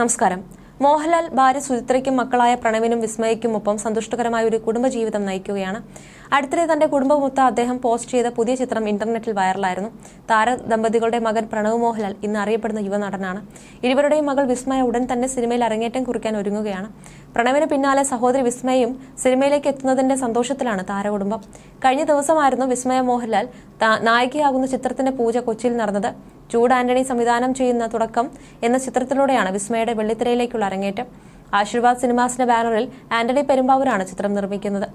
നമസ്കാരം. മോഹൻലാൽ ഭാര്യ സുചിത്രയ്ക്കും മക്കളായ പ്രണവിനും വിസ്മയയ്ക്കും ഒപ്പം സന്തുഷ്ടകരമായ ഒരു കുടുംബജീവിതം നയിക്കുകയാണ് അടുത്തിടെ തന്റെ കുടുംബമൊത്ത അദ്ദേഹം പോസ്റ്റ് ചെയ്ത പുതിയ ചിത്രം ഇന്റർനെറ്റിൽ വൈറലായിരുന്നു. താര ദമ്പതികളുടെ മകൻ പ്രണവ് മോഹൻലാൽ ഇന്ന് അറിയപ്പെടുന്ന യുവനടനാണ് ഇരുവരുടെയും മകൾ വിസ്മയ ഉടൻ തന്നെ സിനിമയിൽ അരങ്ങേറ്റം കുറിക്കാൻ ഒരുങ്ങുകയാണ്. പ്രണവിന് പിന്നാലെ സഹോദരി വിസ്മയും സിനിമയിലേക്ക് എത്തുന്നതിന്റെ സന്തോഷത്തിലാണ് താരകുടുംബം കഴിഞ്ഞ ദിവസമായിരുന്നു വിസ്മയ മോഹൻലാൽ നായികയാകുന്ന ചിത്രത്തിന്റെ പൂജ കൊച്ചിയിൽ നടന്നത്. ചൂട് ആന്റണി സംവിധാനം ചെയ്യുന്ന തുടക്കം എന്ന ചിത്രത്തിലൂടെയാണ് വിസ്മയുടെ വെള്ളിത്തിരയിലേക്കുള്ള അരങ്ങേറ്റം. ആശീർവാദ് സിനിമാസിന്റെ ബാനറിൽ ആന്റണി പെരുമ്പാവൂരാണ് ചിത്രം നിർമ്മിക്കുന്നത്.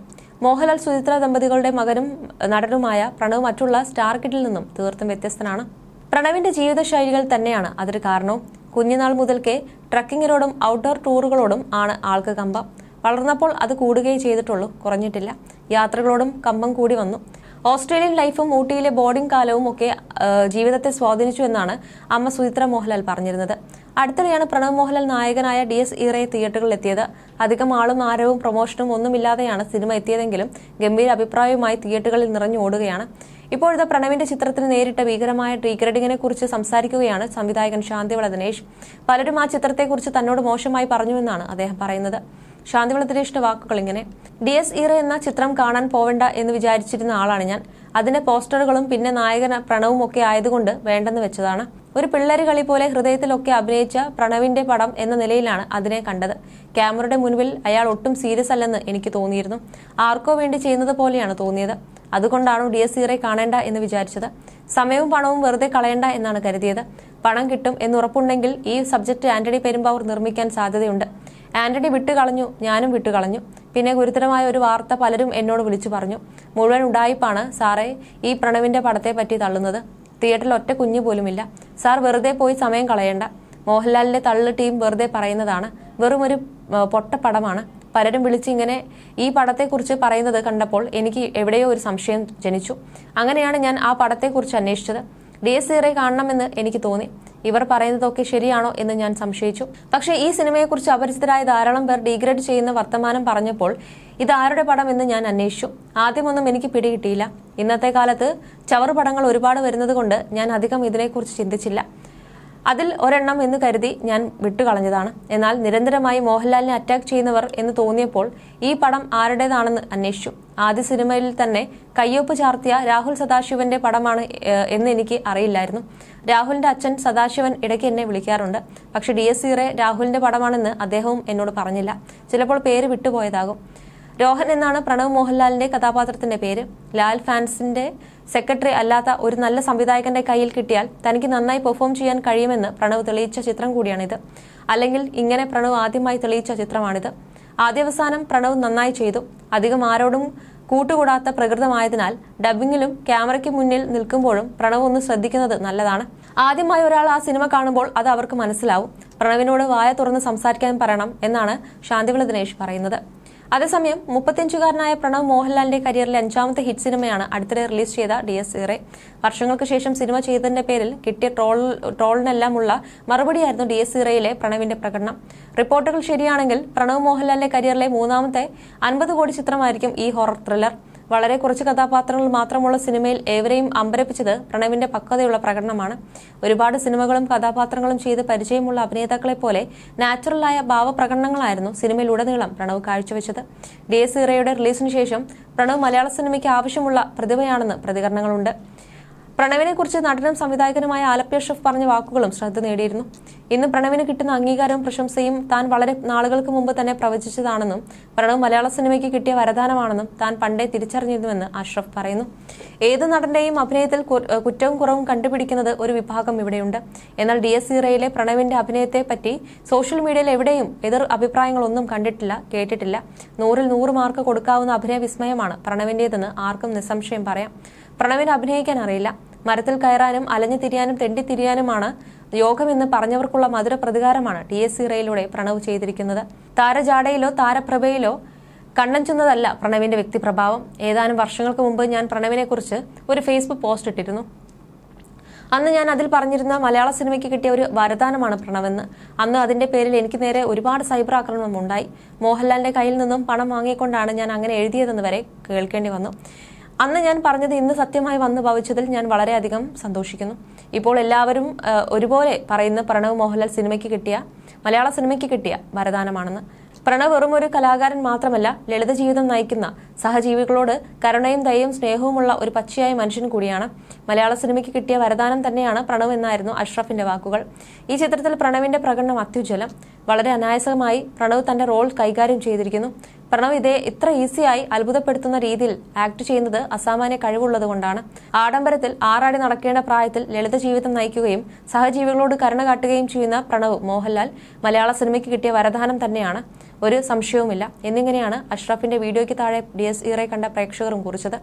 മോഹൻലാൽ സുചിത്ര ദമ്പതികളുടെ മകനും നടനുമായ പ്രണവ് മറ്റുള്ള സ്റ്റാർ കിഡിൽ നിന്നും തീർത്തും വ്യത്യസ്തനാണ്. പ്രണവിന്റെ ജീവിതശൈലികൾ തന്നെയാണ് അതിന് കാരണവും. കുഞ്ഞുനാൾ മുതൽക്കേ ട്രക്കിങ്ങിനോടും ഔട്ട്ഡോർ ടൂറുകളോടും ആണ് ആൾക്ക് കമ്പം. വളർന്നപ്പോൾ അത് കൂടുകയേ ചെയ്തിട്ടുള്ളൂ കുറഞ്ഞിട്ടില്ല. യാത്രകളോടും കമ്പം കൂടി വന്നു. ഓസ്ട്രേലിയൻ ലൈഫും ഊട്ടിയിലെ ബോർഡിംഗ് കാലവും ഒക്കെ ജീവിതത്തെ സ്വാധീനിച്ചു എന്നാണ് അമ്മ സുചിത്ര മോഹൻലാൽ പറഞ്ഞിരുന്നത്. അടുത്തിടെയാണ് പ്രണവ് മോഹൻലാൽ നായകനായ ഡി എസ് ഈറയെ തിയേറ്ററുകളിൽ എത്തിയത്. അധികം ആളും ആരവും പ്രൊമോഷനും ഒന്നുമില്ലാതെയാണ് സിനിമ എത്തിയതെങ്കിലും ഗംഭീര അഭിപ്രായവുമായി തിയേറ്ററുകളിൽ നിറഞ്ഞു ഓടുകയാണ്. ഇപ്പോഴത്തെ പ്രണവിന്റെ ചിത്രത്തിന് നേരിട്ട ഭീകരമായ ഡീഗ്രേഡിങ്ങിനെ കുറിച്ച് സംസാരിക്കുകയാണ് സംവിധായകൻ ശാന്തിവള ദിനേശ്. പലരും ആ ചിത്രത്തെക്കുറിച്ച് തന്നോട് മോശമായി പറഞ്ഞുവെന്നാണ് അദ്ദേഹം പറയുന്നത്. ശാന്തിവള ദിനേഷിന്റെ വാക്കുകൾ ഇങ്ങനെ ഡി എസ് ഈറ എന്ന ചിത്രം കാണാൻ പോവണ്ട എന്ന് വിചാരിച്ചിരുന്ന ആളാണ് ഞാൻ. അതിന്റെ പോസ്റ്ററുകളും പിന്നെ നായകൻ പ്രണവും ഒക്കെ ആയതുകൊണ്ട് വേണ്ടെന്ന് വെച്ചതാണ്. ഒരു പിള്ളേര് കളി പോലെ ഹൃദയത്തിലൊക്കെ അഭിനയിച്ച പ്രണവിന്റെ പടം എന്ന നിലയിലാണ് അതിനെ കണ്ടത്. ക്യാമറയുടെ മുൻപിൽ അയാൾ ഒട്ടും സീരിയസ് അല്ലെന്ന് എനിക്ക് തോന്നിയിരുന്നു. ആർക്കോ വേണ്ടി ചെയ്യുന്നത് പോലെയാണ് തോന്നിയത്. അതുകൊണ്ടാണ് ഡി എസ് ഈറെ കാണേണ്ട എന്ന് വിചാരിച്ചത്? സമയവും പണവും വെറുതെ കളയണ്ട എന്നാണ് കരുതിയത്. പണം കിട്ടും എന്നുറപ്പുണ്ടെങ്കിൽ ഈ സബ്ജക്ട് ആന്റണി പെരുമ്പാവൂർ നിർമ്മിക്കാൻ സാധ്യതയുണ്ട്. ആന്റണി വിട്ടുകളഞ്ഞു ഞാനും വിട്ടുകളഞ്ഞു. പിന്നെ ഗുരുതരമായ ഒരു വാർത്ത പലരും എന്നോട് വിളിച്ചു പറഞ്ഞു. മുഴുവൻ ഉടായിപ്പാണ് സാറേ ഈ പ്രണവിന്റെ പടത്തെ പറ്റി തള്ളുന്നത്. തിയേറ്ററിൽ ഒറ്റ കുഞ്ഞു പോലുമില്ല. സാർ വെറുതെ പോയി സമയം കളയണ്ട. മോഹൻലാലിന്റെ തള്ളു ടീം വെറുതെ പറയുന്നതാണ്. വെറും ഒരു പൊട്ടപ്പടമാണ്. പലരും വിളിച്ച് ഇങ്ങനെ ഈ പടത്തെക്കുറിച്ച് പറയുന്നത് കണ്ടപ്പോൾ എനിക്ക് എവിടെയോ ഒരു സംശയം ജനിച്ചു. അങ്ങനെയാണ് ഞാൻ ആ പടത്തെക്കുറിച്ച് അന്വേഷിച്ചത്. ഡി എസ് സീറെ കാണണമെന്ന് എനിക്ക് തോന്നി. ഇവർ പറയുന്നതൊക്കെ ശരിയാണോ എന്ന് ഞാൻ സംശയിച്ചു. പക്ഷേ ഈ സിനിമയെക്കുറിച്ച് അപരിചിതരായ ധാരാളം പേർ ഡീഗ്രേഡ് ചെയ്യുന്ന വർത്തമാനം പറഞ്ഞപ്പോൾ ഇത് ആരുടെ പടം എന്ന് ഞാൻ അന്വേഷിച്ചു. ആദ്യമൊന്നും എനിക്ക് പിടികിട്ടിയില്ല. ഇന്നത്തെ കാലത്ത് ചവറുപടങ്ങൾ ഒരുപാട് വരുന്നത് കൊണ്ട് ഞാൻ അധികം ഇതിനെക്കുറിച്ച് ചിന്തിച്ചില്ല. അതിൽ ഒരെണ്ണം എന്ന് കരുതി ഞാൻ വിട്ടുകളഞ്ഞതാണ്. എന്നാൽ നിരന്തരമായി മോഹൻലാലിനെ അറ്റാക്ക് ചെയ്യുന്നവർ എന്ന് തോന്നിയപ്പോൾ ഈ പടം ആരുടേതാണെന്ന് അന്വേഷിച്ചു. ആദ്യ സിനിമയിൽ തന്നെ കയ്യൊപ്പ് ചാർത്തിയ രാഹുൽ സദാശിവന്റെ പടമാണ് എന്ന് എനിക്ക് അറിയില്ലായിരുന്നു. രാഹുലിന്റെ അച്ഛൻ സദാശിവൻ ഇടയ്ക്ക് എന്നെ വിളിക്കാറുണ്ട്. പക്ഷെ ഡി എസ് സീറെ രാഹുലിന്റെ പടമാണെന്ന് അദ്ദേഹവും എന്നോട് പറഞ്ഞില്ല. ചിലപ്പോൾ പേര് വിട്ടുപോയതാകും. രോഹൻ എന്നാണ് പ്രണവ് മോഹൻലാലിന്റെ കഥാപാത്രത്തിന്റെ പേര്. ലാൽ ഫാൻസിന്റെ സെക്രട്ടറി അല്ലാത്ത ഒരു നല്ല സംവിധായകന്റെ കയ്യിൽ കിട്ടിയാൽ തനിക്ക് നന്നായി പെർഫോം ചെയ്യാൻ കഴിയുമെന്ന് പ്രണവ് തെളിയിച്ച ചിത്രം കൂടിയാണിത്. അല്ലെങ്കിൽ ഇങ്ങനെ പ്രണവ് ആദ്യമായി തെളിയിച്ച ചിത്രമാണിത്. ആദ്യവസാനം പ്രണവ് നന്നായി ചെയ്തു. അധികം ആരോടും കൂട്ടുകൂടാത്ത പ്രകൃതമായതിനാൽ ഡബിങ്ങിലും ക്യാമറയ്ക്ക് മുന്നിൽ നിൽക്കുമ്പോഴും പ്രണവ് ഒന്ന് ശ്രദ്ധിക്കുന്നത് നല്ലതാണ്. ആദ്യമായി ഒരാൾ ആ സിനിമ കാണുമ്പോൾ അത് അവർക്ക് മനസ്സിലാവും. പ്രണവിനോട് വായ തുറന്ന് സംസാരിക്കാൻ പറയണം എന്നാണ് ശാന്തിവിള ദിനേശ് പറയുന്നത്. അതേസമയം മുപ്പത്തിയഞ്ചുകാരനായ പ്രണവ് മോഹൻലാലിന്റെ കരിയറിലെ അഞ്ചാമത്തെ ഹിറ്റ് സിനിമയാണ് അടുത്തിടെ റിലീസ് ചെയ്ത ഡി എസ് ഇറെ വർഷങ്ങൾക്ക് ശേഷം സിനിമ ചെയ്തതിന്റെ പേരിൽ കിട്ടിയ ട്രോൾ ട്രോളിനെല്ലാമുള്ള മറുപടിയായിരുന്നു ഡി എസ് ഇറയിലെ പ്രണവിന്റെ പ്രകടനം. റിപ്പോർട്ടുകൾ ശരിയാണെങ്കിൽ പ്രണവ് മോഹൻലാലിന്റെ കരിയറിലെ മൂന്നാമത്തെ അൻപത് കോടി ചിത്രമായിരിക്കും ഈ ഹൊറർ ത്രില്ലർ. വളരെ കുറച്ച് കഥാപാത്രങ്ങൾ മാത്രമുള്ള സിനിമയിൽ ഏവരെയും അമ്പരപ്പിച്ചത് പ്രണവിന്റെ പക്വതയുള്ള പ്രകടനമാണ്. ഒരുപാട് സിനിമകളും കഥാപാത്രങ്ങളും ചെയ്ത് പരിചയമുള്ള അഭിനേതാക്കളെ പോലെ നാച്ചുറലായ ഭാവപ്രകടനങ്ങളായിരുന്നു സിനിമയിലുടനീളം പ്രണവ് കാഴ്ചവെച്ചത്. ഡി എസ് ഇറയുടെ റിലീസിന് ശേഷം പ്രണവ് മലയാള സിനിമയ്ക്ക് ആവശ്യമുള്ള പ്രതിഭയാണെന്ന് പ്രതികരണങ്ങളുണ്ട്. പ്രണവിനെ കുറിച്ച് നടനും സംവിധായകനുമായ ആലപ്പ്യ ഷെഫ് പറഞ്ഞ വാക്കുകളും ശ്രദ്ധ നേടിയിരുന്നു. ഇന്ന് പ്രണവിന് കിട്ടുന്ന അംഗീകാരവും പ്രശംസയും താൻ വളരെ നാളുകൾക്ക് മുമ്പ് തന്നെ പ്രവചിച്ചതാണെന്നും പ്രണവ് മലയാള സിനിമയ്ക്ക് കിട്ടിയ വരദാനമാണെന്നും താൻ പണ്ടേ തിരിച്ചറിഞ്ഞിരുന്നുവെന്ന് അഷ്റഫ് പറയുന്നു. ഏത് നടന്റെയും അഭിനയത്തിൽ കുറ്റവും കുറവും കണ്ടുപിടിക്കുന്നത് ഒരു വിഭാഗം ഇവിടെയുണ്ട്. എന്നാൽ ഡി എസ് ഇറയിലെ പ്രണവിന്റെ അഭിനയത്തെ പറ്റി സോഷ്യൽ മീഡിയയിൽ എവിടെയും എതിർ അഭിപ്രായങ്ങളൊന്നും കണ്ടിട്ടില്ല കേട്ടിട്ടില്ല. നൂറിൽ നൂറ് മാർക്ക് കൊടുക്കാവുന്ന അഭിനയ വിസ്മയമാണ് പ്രണവിന്റേതെന്ന് ആർക്കും നിസ്സംശയം പറയാം. പ്രണവിന് അഭിനയിക്കാൻ അറിയില്ല. മരത്തിൽ കയറാനും അലഞ്ഞു തിരിയാനും തെണ്ടിത്തിരിയാനുമാണ് യോഗമെന്ന് പറഞ്ഞവർക്കുള്ള മധുര പ്രതികാരമാണ് ടി എസ് സി റയിലൂടെ പ്രണവ് ചെയ്തിരിക്കുന്നത്. താരജാടയിലോ താരപ്രഭയിലോ കണ്ണഞ്ചുന്നതല്ല പ്രണവിന്റെ വ്യക്തിപ്രഭാവം. ഏതാനും വർഷങ്ങൾക്ക് മുമ്പ് ഞാൻ പ്രണവിനെക്കുറിച്ച് ഒരു ഫേസ്ബുക്ക് പോസ്റ്റ് ഇട്ടിരുന്നു. അന്ന് ഞാൻ അതിൽ പറഞ്ഞിരുന്ന മലയാള സിനിമയ്ക്ക് കിട്ടിയ ഒരു വരദാനമാണ് പ്രണവെന്ന്. അന്ന് അതിന്റെ പേരിൽ എനിക്ക് നേരെ ഒരുപാട് സൈബർ ആക്രമണം ഉണ്ടായി മോഹൻലാലിന്റെ കയ്യിൽ നിന്നും പണം വാങ്ങിക്കൊണ്ടാണ് ഞാൻ അങ്ങനെ എഴുതിയതെന്ന് വരെ കേൾക്കേണ്ടി വന്നു. അന്ന് ഞാൻ പറഞ്ഞത് ഇന്ന് സത്യമായി വന്നു ഭവിച്ചതിൽ ഞാൻ വളരെയധികം സന്തോഷിക്കുന്നു. ഇപ്പോൾ എല്ലാവരും ഒരുപോലെ പറയുന്ന പ്രണവ് മോഹൻലാൽ സിനിമയ്ക്ക് കിട്ടിയ മലയാള സിനിമയ്ക്ക് കിട്ടിയ വരദാനമാണെന്ന്. പ്രണവ് വെറും ഒരു കലാകാരൻ മാത്രമല്ല ലളിത ജീവിതം നയിക്കുന്ന സഹജീവികളോട് കരുണയും ദയയും സ്നേഹവുമുള്ള ഒരു പച്ചയായ മനുഷ്യൻ കൂടിയാണ്. മലയാള സിനിമയ്ക്ക് കിട്ടിയ വരദാനം തന്നെയാണ് പ്രണവ് എന്നായിരുന്നു അഷ്റഫിന്റെ വാക്കുകൾ. ഈ ചിത്രത്തിൽ പ്രണവിന്റെ പ്രകടനം അത്യുജ്വലം. വളരെ അനായാസമായി പ്രണവ് തന്റെ റോൾ കൈകാര്യം ചെയ്തിരിക്കുന്നു. പ്രണവ് ഇതേ ഇത്ര ഈസിയായി അത്ഭുതപ്പെടുത്തുന്ന രീതിയിൽ ആക്ട് ചെയ്യുന്നത് അസാമാന്യ കഴിവുള്ളതുകൊണ്ടാണ് ആഡംബരത്തിൽ ആറാടി നടക്കേണ്ട പ്രായത്തിൽ ലളിത ജീവിതം നയിക്കുകയും സഹജീവികളോട് കരുണ കാട്ടുകയും ചെയ്യുന്ന പ്രണവ് മോഹൻലാൽ മലയാള സിനിമയ്ക്ക് കിട്ടിയ വരദാനം തന്നെയാണ്. ഒരു സംശയവുമില്ല. എന്നിങ്ങനെയാണ് അഷ്റഫിന്റെ വീഡിയോയ്ക്ക് താഴെ ഡി എസ് ഇറെ കണ്ട പ്രേക്ഷകരും കുറിച്ചത്.